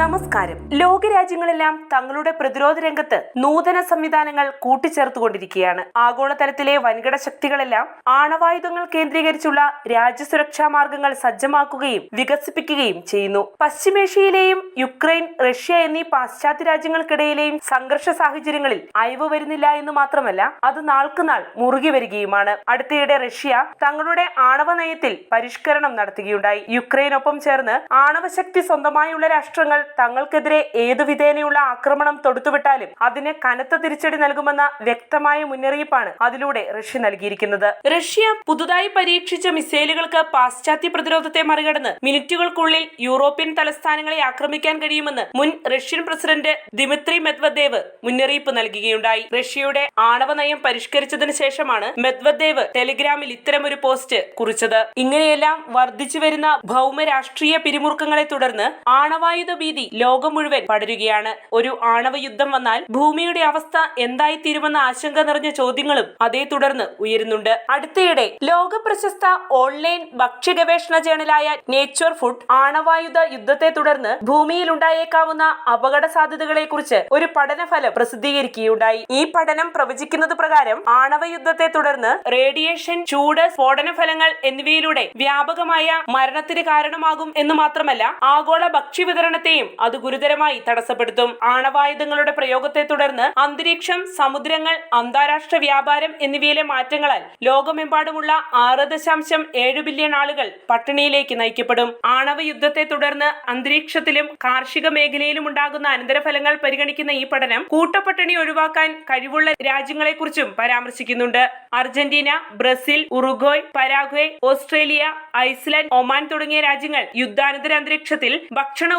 നമസ്കാരം. ലോകരാജ്യങ്ങളെല്ലാം തങ്ങളുടെ പ്രതിരോധ രംഗത്ത് നൂതന സംവിധാനങ്ങൾ കൂട്ടിച്ചേർത്തുകൊണ്ടിരിക്കുകയാണ്. ആഗോളതലത്തിലെ വൻകിട ശക്തികളെല്ലാം ആണവായുധങ്ങൾ കേന്ദ്രീകരിച്ചുള്ള രാജ്യസുരക്ഷാ മാർഗങ്ങൾ സജ്ജമാക്കുകയും വികസിപ്പിക്കുകയും ചെയ്യുന്നു. പശ്ചിമേഷ്യയിലെയും യുക്രൈൻ റഷ്യ എന്നീ പാശ്ചാത്യ രാജ്യങ്ങൾക്കിടയിലെയും സംഘർഷ സാഹചര്യങ്ങളിൽ അയവ് വരുന്നില്ല എന്ന് മാത്രമല്ല അത് നാൾക്കുനാൾ മുറുകി വരികയുമാണ്. അടുത്തിടെ റഷ്യ തങ്ങളുടെ ആണവ നയത്തിൽ പരിഷ്കരണം നടത്തുകയുണ്ടായി. യുക്രൈനൊപ്പം ചേർന്ന് ആണവശക്തി സ്വന്തമായുള്ള രാഷ്ട്രങ്ങൾ തങ്ങൾക്കെതിരെ ഏതു വിധേനയുള്ള ആക്രമണം തൊടുത്തുവിട്ടാലും അതിന് കനത്ത തിരിച്ചടി നൽകുമെന്ന വ്യക്തമായ മുന്നറിയിപ്പാണ് അതിലൂടെ റഷ്യ നൽകിയിരിക്കുന്നത്. റഷ്യ പുതുതായി പരീക്ഷിച്ച മിസൈലുകൾക്ക് പാശ്ചാത്യ പ്രതിരോധത്തെ മറികടന്ന് മിനിറ്റുകൾക്കുള്ളിൽ യൂറോപ്യൻ തലസ്ഥാനങ്ങളെ ആക്രമിക്കാൻ കഴിയുമെന്ന് മുൻ റഷ്യൻ പ്രസിഡന്റ് ദിമിത്രി മെദ്വദേവ് മുന്നറിയിപ്പ് നൽകുകയുണ്ടായി. റഷ്യയുടെ ആണവ നയം പരിഷ്കരിച്ചതിന് ശേഷമാണ് മെദ്വദേവ് ടെലിഗ്രാമിൽ ഇത്തരമൊരു പോസ്റ്റ് കുറിച്ചത്. ഇങ്ങനെയെല്ലാം വർദ്ധിച്ചു വരുന്ന ഭൗമ രാഷ്ട്രീയ പിരിമുറുക്കങ്ങളെ തുടർന്ന് ആണവായുധ ഭീതി ലോകം മുഴുവൻ പടരുകയാണ്. ഒരു ആണവ യുദ്ധം വന്നാൽ ഭൂമിയുടെ അവസ്ഥ എന്തായിത്തീരുമെന്ന ആശങ്ക നിറഞ്ഞ ചോദ്യങ്ങളും അതേ തുടർന്ന് ഉയരുന്നുണ്ട്. അടുത്തിടെ ലോക പ്രശസ്ത ഓൺലൈൻ ഭക്ഷ്യ ഗവേഷണ ജേണലായ നേച്ചർ ഫുഡ് ആണവായുധ യുദ്ധത്തെ തുടർന്ന് ഭൂമിയിൽ ഉണ്ടായേക്കാവുന്ന അപകട സാധ്യതകളെ കുറിച്ച് ഒരു പഠനഫലം പ്രസിദ്ധീകരിക്കുകയുണ്ടായി. ഈ പഠനം പ്രവചിക്കുന്നത് പ്രകാരം ആണവ യുദ്ധത്തെ തുടർന്ന് റേഡിയേഷൻ ചൂട് സ്ഫോടന ഫലങ്ങൾ എന്നിവയിലൂടെ വ്യാപകമായ മരണത്തിന് കാരണമാകും എന്ന് മാത്രമല്ല ആഗോള ഭക്ഷ്യ വിതരണത്തെയും അത് ഗുരുതരമായി തടസ്സപ്പെടുത്തും. ആണവായുധങ്ങളുടെ പ്രയോഗത്തെ തുടർന്ന് അന്തരീക്ഷം സമുദ്രങ്ങൾ അന്താരാഷ്ട്ര വ്യാപാരം എന്നിവയിലെ മാറ്റങ്ങളാൽ ലോകമെമ്പാടുമുള്ള ആറ് ദശാംശം ഏഴ് ബില്യൺ ആളുകൾ പട്ടിണിയിലേക്ക് നയിക്കപ്പെടും. ആണവ യുദ്ധത്തെ തുടർന്ന് അന്തരീക്ഷത്തിലും കാർഷിക മേഖലയിലും ഉണ്ടാകുന്ന അനന്തരഫലങ്ങൾ പരിഗണിക്കുന്ന ഈ പഠനം കൂട്ടപ്പട്ടിണി ഒഴിവാക്കാൻ കഴിവുള്ള രാജ്യങ്ങളെക്കുറിച്ചും പരാമർശിക്കുന്നുണ്ട്. Argentina Brazil Uruguay Paraguay Australia Iceland Oman തുടങ്ങിയ രാജ്യങ്ങൾ യുദ്ധാനന്തര അന്തരീക്ഷത്തിൽ ഭക്ഷണ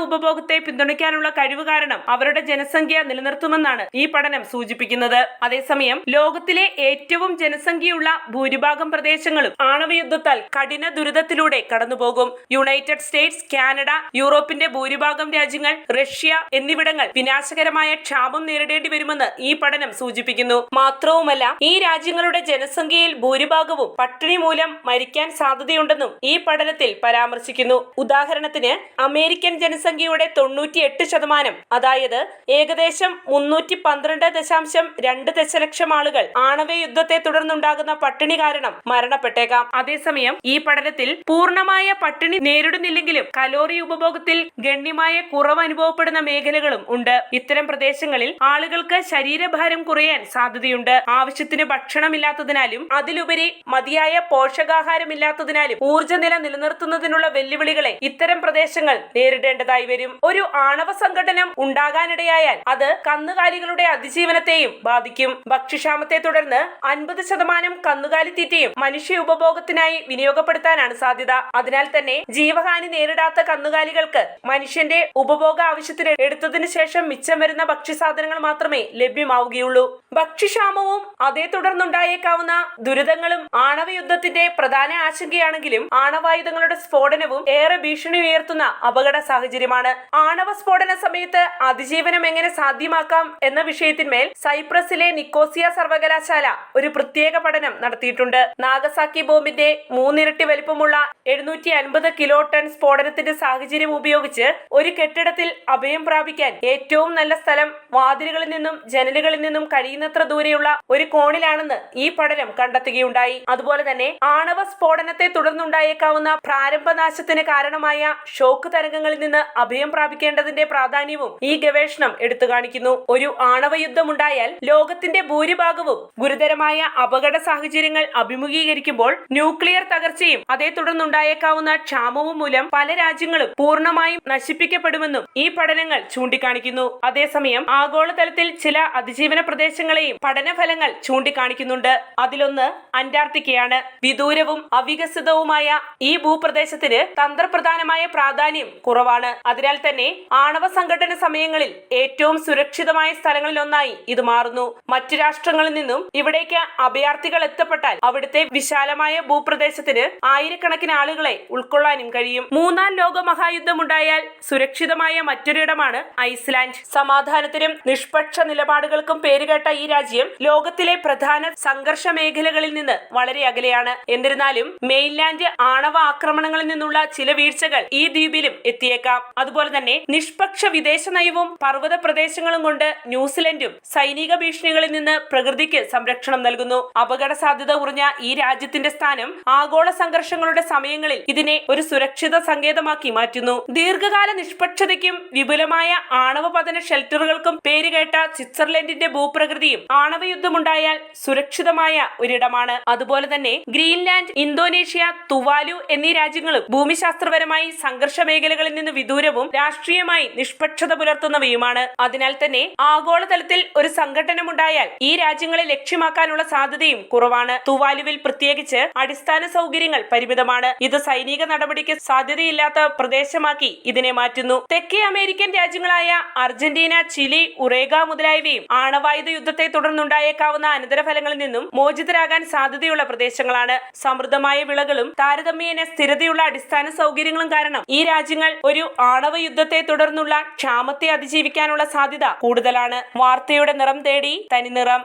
ഉപഭോഗത്തെ പിന്തുണയ്ക്കാനുള്ള കഴിവ് കാരണം അവരുടെ ജനസംഖ്യ നിലനിർത്തുമെന്നാണ് ഈ പഠനം സൂചിപ്പിക്കുന്നത്. അതേസമയം ലോകത്തിലെ ഏറ്റവും ജനസംഖ്യയുള്ള ഭൂരിഭാഗം പ്രദേശങ്ങളും ആണവയുദ്ധത്താൽ കഠിന ദുരിതത്തിലൂടെ കടന്നുപോകും. യുണൈറ്റഡ് സ്റ്റേറ്റ്സ് കാനഡ യൂറോപ്പിന്റെ ഭൂരിഭാഗം രാജ്യങ്ങൾ റഷ്യ എന്നിവിടങ്ങൾ വിനാശകരമായ ക്ഷാമം നേരിടേണ്ടി വരുമെന്ന് ഈ പഠനം സൂചിപ്പിക്കുന്നു. മാത്രവുമല്ല ഈ രാജ്യങ്ങളുടെ ജനസംഖ്യയിൽ ഭൂരിഭാഗവും പട്ടിണി മൂലം മരിക്കാൻ സാധ്യതയുണ്ടെന്നും ഈ പഠനത്തിൽ പരാമർശിക്കുന്നു. ഉദാഹരണത്തിന് അമേരിക്കൻ ജനസംഖ്യയുടെ തൊണ്ണൂറ്റിയെട്ട് ശതമാനം. അതായത് ഏകദേശം മുന്നൂറ്റി പന്ത്രണ്ട് ദശാംശം രണ്ട് ദശലക്ഷം ആളുകൾ ആണവ യുദ്ധത്തെ തുടർന്നുണ്ടാകുന്ന പട്ടിണി കാരണം മരണപ്പെട്ടേക്കാം. അതേസമയം ഈ പഠനത്തിൽ പൂർണമായ പട്ടിണി നേരിടുന്നില്ലെങ്കിലും കലോറി ഉപഭോഗത്തിൽ ഗണ്യമായ കുറവ് അനുഭവപ്പെടുന്ന മേഖലകളും ഉണ്ട്. ഇത്തരം പ്രദേശങ്ങളിൽ ആളുകൾക്ക് ശരീരഭാരം കുറയാൻ സാധ്യതയുണ്ട്. ആവശ്യത്തിന് ഭക്ഷണമില്ലാത്തതിനാലും അതിലുപരി മതിയായ പോഷകാഹാരമില്ലാത്തതിനാലും ഊർജനില നിലനിർത്തുന്നതിനുള്ള വെല്ലുവിളികളെ ഇത്തരം പ്രദേശങ്ങൾ നേരിടേണ്ടതായി വരും. ഒരു ആണവ സംഘടനം ഉണ്ടാകാനിടയായാൽ അത് കന്നുകാലികളുടെ അതിജീവനത്തെയും ബാധിക്കും. ഭക്ഷ്യക്ഷാമത്തെ തുടർന്ന് അൻപത് ശതമാനം കന്നുകാലി തീറ്റയും മനുഷ്യ ഉപഭോഗത്തിനായി വിനിയോഗപ്പെടുത്താനാണ് സാധ്യത. അതിനാൽ തന്നെ ജീവഹാനി നേരിടാത്ത കന്നുകാലികൾക്ക് മനുഷ്യന്റെ ഉപഭോഗ ആവശ്യത്തിന് എടുത്തതിനു ശേഷം മിച്ചം വരുന്ന ഭക്ഷ്യസാധനങ്ങൾ മാത്രമേ ലഭ്യമാവുകയുള്ളൂ. ഭക്ഷ്യക്ഷാമവും അതേ തുടർന്നുണ്ടായേക്കാവുന്ന ദുരിതങ്ങളും ആണവ യുദ്ധത്തിന്റെ പ്രധാന ആശങ്കയാണെങ്കിലും ആണവായുധങ്ങളുടെ സ്ഫോടനവും ഏറെ ഭീഷണി ഉയർത്തുന്ന അപകട സാഹചര്യമാണ്. ആണവ സ്ഫോടന സമയത്ത് അതിജീവനം എങ്ങനെ സാധ്യമാക്കാം എന്ന വിഷയത്തിന്മേൽ സൈപ്രസിലെ നിക്കോസിയ സർവകലാശാല ഒരു പ്രത്യേക പഠനം നടത്തിയിട്ടുണ്ട്. നാഗസാക്കി ബോംബിന്റെ മൂന്നിരട്ടി വലിപ്പമുള്ള എഴുന്നൂറ്റി അൻപത് കിലോ ടൺ സ്ഫോടനത്തിന്റെ സാഹചര്യം ഉപയോഗിച്ച് ഒരു കെട്ടിടത്തിൽ അഭയം പ്രാപിക്കാൻ ഏറ്റവും നല്ല സ്ഥലം വാതിലുകളിൽ നിന്നും ജനലുകളിൽ നിന്നും കഴിയുന്നത്ര ദൂരെയുള്ള ഒരു കോണിലാണെന്ന് ഈ പഠനം കണ്ടെത്തുകയുണ്ടായി. അതുപോലെ തന്നെ ആണവ സ്ഫോടനത്തെ തുടർന്നുണ്ടായേക്കാവുന്ന പ്രാരംഭനാശത്തിന് കാരണമായ ഷോക്ക് തരംഗങ്ങളിൽ നിന്ന് അഭയം പ്രാപിക്കേണ്ടതിന്റെ പ്രാധാന്യവും ഈ ഗവേഷണം എടുത്തു കാണിക്കുന്നു. ഒരു ആണവ യുദ്ധമുണ്ടായാൽ ലോകത്തിന്റെ ഭൂരിഭാഗവും ഗുരുതരമായ അപകട സാഹചര്യങ്ങൾ അഭിമുഖീകരിക്കുമ്പോൾ ന്യൂക്ലിയർ തകർച്ചയും അതേ തുടർന്നുണ്ടായേക്കാവുന്ന ക്ഷാമവും മൂലം പല രാജ്യങ്ങളും പൂർണമായും നശിപ്പിക്കപ്പെടുമെന്നും ഈ പഠനങ്ങൾ ചൂണ്ടിക്കാണിക്കുന്നു. അതേസമയം ആഗോളതലത്തിൽ ചില അതിജീവന പ്രദേശങ്ങളെയും പഠനഫലങ്ങൾ ചൂണ്ടിക്കാണിക്കുന്നുണ്ട്. അതിലൊന്ന് അന്റാർട്ടിക്കയാണ്. വിദൂരവും അവികസിതവുമായ ഈ ഭൂപ്രദേശത്തിന് തന്ത്രപ്രധാനമായ പ്രാധാന്യം കുറവാണ്. അതിനാൽ തന്നെ ആണവ സംഘടന സമയങ്ങളിൽ ഏറ്റവും സുരക്ഷിതമായ സ്ഥലങ്ങളിലൊന്നായി ഇത് മാറുന്നു. മറ്റു രാഷ്ട്രങ്ങളിൽ നിന്നും ഇവിടേക്ക് അഭയാർത്ഥികൾ എത്തപ്പെട്ടാൽ അവിടുത്തെ വിശാലമായ ഭൂപ്രദേശത്തിന് ആയിരക്കണക്കിന് ആളുകളെ ഉൾക്കൊള്ളാനും കഴിയും. മൂന്നാം ലോക മഹായുദ്ധമുണ്ടായാൽ സുരക്ഷിതമായ മറ്റൊരിടമാണ് ഐസ്ലാൻഡ്. സമാധാനത്തിനും നിഷ്പക്ഷ നിലപാടുകൾക്കും പേരുകേട്ട ഈ രാജ്യം ലോകത്തിലെ പ്രധാന സംഘർഷ മേഖലകളിൽ നിന്ന് വളരെ അകലെയാണ്. എന്നിരുന്നാലും മെയിൻലാൻഡ് ആണവ ആക്രമണങ്ങളിൽ നിന്നുള്ള ചില വീഴ്ചകൾ ഈ ദ്വീപിലും എത്തിയേക്കാം. അതുപോലെ തന്നെ തന്നെ നിഷ്പക്ഷ വിദേശ നയവും പർവത പ്രദേശങ്ങളും കൊണ്ട് ന്യൂസിലൻഡും സൈനിക ഭീഷണികളിൽ നിന്ന് പ്രകൃതിക്ക് സംരക്ഷണം നൽകുന്നു. അപകട സാധ്യത കുറഞ്ഞ ഈ രാജ്യത്തിന്റെ സ്ഥാനം ആഗോള സംഘർഷങ്ങളുടെ സമയങ്ങളിൽ ഇതിനെ ഒരു സുരക്ഷിത സങ്കേതമാക്കി മാറ്റുന്നു. ദീർഘകാല നിഷ്പക്ഷതയ്ക്കും വിപുലമായ ആണവ പതന ഷെൽട്ടറുകൾക്കും പേരുകേട്ട സ്വിറ്റ്സർലൻഡിന്റെ ഭൂപ്രകൃതിയും ആണവ യുദ്ധമുണ്ടായാൽ സുരക്ഷിതമായ ഒരിടമാണ്. അതുപോലെ തന്നെ ഗ്രീൻലാൻഡ് ഇന്തോനേഷ്യ തുവാലു എന്നീ രാജ്യങ്ങളും ഭൂമിശാസ്ത്രപരമായി സംഘർഷ മേഖലകളിൽ നിന്ന് വിദൂരവും രാഷ്ട്രീയമായി നിഷ്പക്ഷത പുലർത്തുന്നവയുമാണ്. അതിനാൽ തന്നെ ആഗോളതലത്തിൽ ഒരു സംഘടനമുണ്ടായാൽ ഈ രാജ്യങ്ങളെ ലക്ഷ്യമാക്കാനുള്ള സാധ്യതയും കുറവാണ്. തുവാലുവിൽ പ്രത്യേകിച്ച് അടിസ്ഥാന സൗകര്യങ്ങൾ പരിമിതമാണ്. ഇത് സൈനിക നടപടിക്ക് സാധ്യതയില്ലാത്ത പ്രദേശമാക്കി ഇതിനെ മാറ്റുന്നു. തെക്കേ അമേരിക്കൻ രാജ്യങ്ങളായ അർജന്റീന ചിലി ഉറേഗ മുതലായവയും ആണവായുധ യുദ്ധത്തെ തുടർന്നുണ്ടായേക്കാവുന്ന അനന്തരഫലങ്ങളിൽ നിന്നും മോചിതരാകാൻ സാധ്യതയുള്ള പ്രദേശങ്ങളാണ്. സമൃദ്ധമായ വിളകളും താരതമ്യേന സ്ഥിരതയുള്ള അടിസ്ഥാന സൗകര്യങ്ങളും കാരണം ഈ രാജ്യങ്ങൾ ഒരു ആണവ യുദ്ധത്തെ തുടർന്നുള്ള ക്ഷാമത്തെ അതിജീവിക്കാനുള്ള സാധ്യത കൂടുതലാണ്. വാർത്തയുടെ നിറം തേടി തനിനിറം